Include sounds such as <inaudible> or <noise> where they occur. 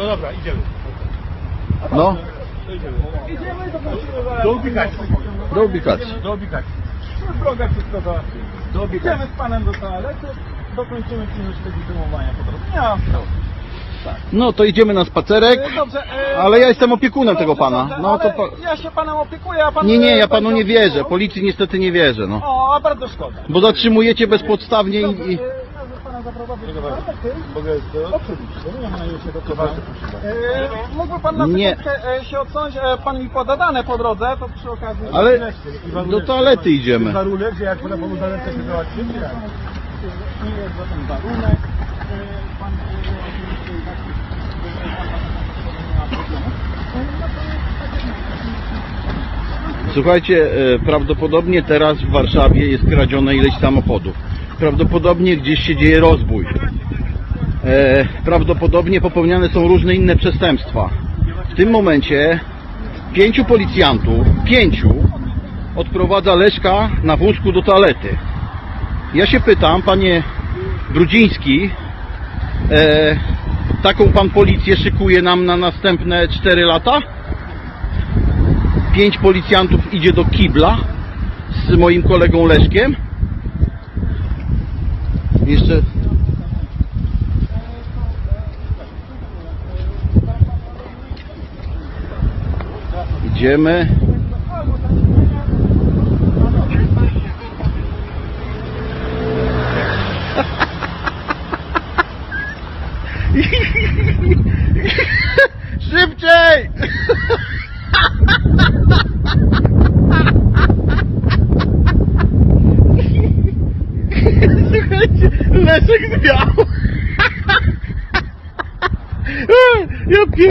No dobra, idziemy. No, To idziemy. Do ubikacji. do ubikacji. Do ubikacji. Drogę wszystko załatwimy. Do ubikacji. Idziemy z panem do toalety, dokończymy czynność legitymowania po drodze. Nie mam sprawy. No to idziemy na spacerek. E, Dobrze, e, Ale ja jestem opiekunem tego pana. Dobrze, No to ale. Ja się panem opiekuję, a pan... Nie, nie, ja e, panu nie wierzę. Policji niestety nie wierzę, no. O, a bardzo szkoda. Bo zatrzymujecie bezpodstawnie i... i... Mogę to? Oczywiście, nie ma do. E, Mógłby pan na Nie. sekundkę e, się odsunąć, e, pan mi poda dane po drodze, to przy okazji... Ale do toalety idziemy. Warunek, że jak pana panu zalecę się? Nie jest żaden warunek. E, Pan e, oczywiście i tak. Słuchajcie, e, prawdopodobnie teraz w Warszawie jest kradzione ileś samochodów. Prawdopodobnie gdzieś się dzieje rozbój. E, prawdopodobnie popełniane są różne inne przestępstwa. W tym momencie pięciu policjantów, pięciu, odprowadza Leszka na wózku do toalety. Ja się pytam, panie Brudziński, e, taką pan policję szykuje nam na następne 4 lata? pięć policjantów idzie do kibla z moim kolegą Leszkiem. Jeszcze. Idziemy. <laughs> Szybciej! <laughs> Słuchajcie, Leszek zwiał. Ja pier...